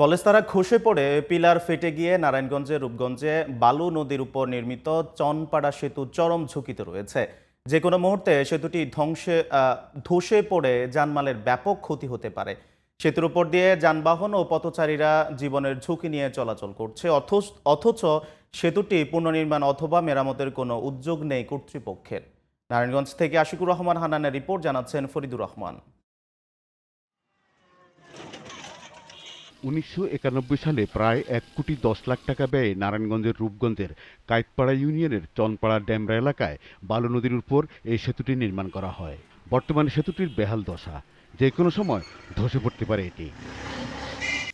পলেস্তারা খসে পড়ে, পিলার ফেটে গিয়ে নারায়ণগঞ্জের রূপগঞ্জে বালু নদীর উপর নির্মিত চনপাড়া সেতু চরম ঝুঁকিতে রয়েছে। যে কোনো মুহূর্তে সেতুটি ধ্বংসে ধসে পড়ে যানমালের ব্যাপক ক্ষতি হতে পারে। সেতুর উপর দিয়ে যানবাহন ও পথচারীরা জীবনের ঝুঁকি নিয়ে চলাচল করছে, অথচ সেতুটি পুনর্নির্মাণ অথবা মেরামতের কোনো উদ্যোগ নেই কর্তৃপক্ষের। নারায়ণগঞ্জ থেকে আশিকুর রহমান হান্নানের রিপোর্ট জানাচ্ছেন ফরিদুর রহমান। উনিশশো একানব্বই সালে প্রায় এক কোটি দশ লাখ টাকা ব্যয়ে নারায়ণগঞ্জের রূপগঞ্জের কাইতপাড়া ইউনিয়নের চনপাড়া ড্যামরা এলাকায় বালু নদীর উপর এই সেতুটি নির্মাণ করা হয়। বর্তমানে সেতুটির বেহাল দশা। যে কোনো সময় ধসে পড়তে পারে এটি।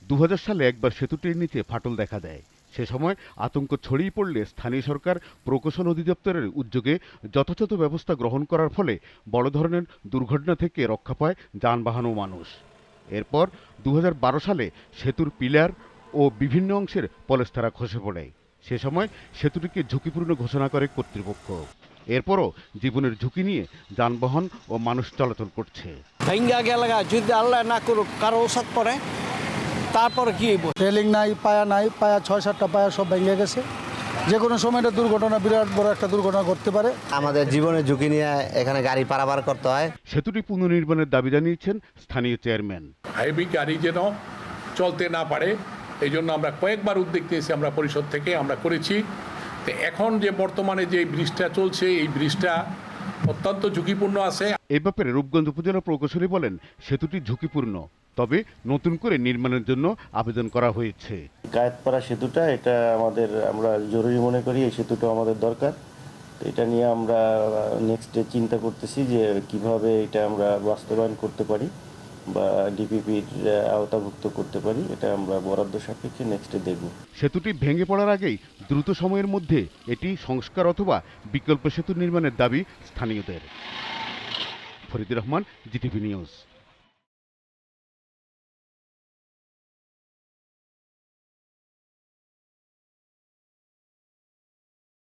দু হাজার সালে একবার সেতুটির নিচে ফাটল দেখা দেয়। সে সময় আতঙ্ক ছড়িয়ে পড়লে স্থানীয় সরকার, প্রকৌশল অধিদপ্তরের উদ্যোগে যথাযথ ব্যবস্থা গ্রহণ করার ফলে বড় ধরনের দুর্ঘটনা থেকে রক্ষা পায় যানবাহন ও মানুষ। এরপর দু হাজার বারো সালে সেতুর পিলার ও বিভিন্ন অংশের পলেস্তারা খসে পড়ে। সে সময় সেতুটিকে ঝুঁকিপূর্ণ ঘোষণা করে কর্তৃপক্ষ। এরপরও জীবনের ঝুঁকি নিয়ে যানবাহন ও মানুষ চলাচল করছে। ভেঙ্গা গেলে যদি আল্লাহ না করুক কারও ওষুধ পরে তারপর কি রেলিং নাই পায়া নাই পায়া ছয় সাতটা পায়া সব ভেঙে গেছে। যে কোনো সময় একটা দুর্ঘটনা বিরাট বড় একটা দুর্ঘটনা ঘটতে পারে। আমাদের জীবনের ঝুঁকি নিয়ে এখানে গাড়ি পারাপার করতে হয়। সেতুটি পুনর্নির্মাণের দাবি জানিয়েছেন স্থানীয় চেয়ারম্যান। হেভি গাড়ি যেন চলতে না পারে এই জন্য আমরা কয়েকবার উদ্যোগ নিয়েছি আমরা পরিষদ থেকে আমরা করেছি। তো এখন যে বর্তমানে যে ব্রিজটা চলছে এই ব্রিজটা অত্যন্ত ঝুঁকিপূর্ণ আছে। এ ব্যাপারে রূপগঞ্জ উপজেলা প্রকৌশলী বলেন সেতুটি ঝুঁকিপূর্ণ তবে নতুন করে নির্মাণের জন্য আবেদন করা হয়েছে। গায়েতপাড়া সেতুটা, এটা আমাদের, আমরা জরুরি মনে করি এই সেতুটা আমাদের দরকার। তো এটা নিয়ে আমরা নেক্সট চিন্তা করতেছি যে কীভাবে এটা আমরা বাস্তবায়ন করতে পারি বা ডিপিপির আওতাভুক্ত করতে পারি, এটা আমরা বরাদ্দ সাপেক্ষে নেক্সটে দেখব। সেতুটি ভেঙে পড়ার আগেই দ্রুত সময়ের মধ্যে এটি সংস্কার অথবা বিকল্প সেতু নির্মাণের দাবি স্থানীয়দের। Faridur Rahman GTV news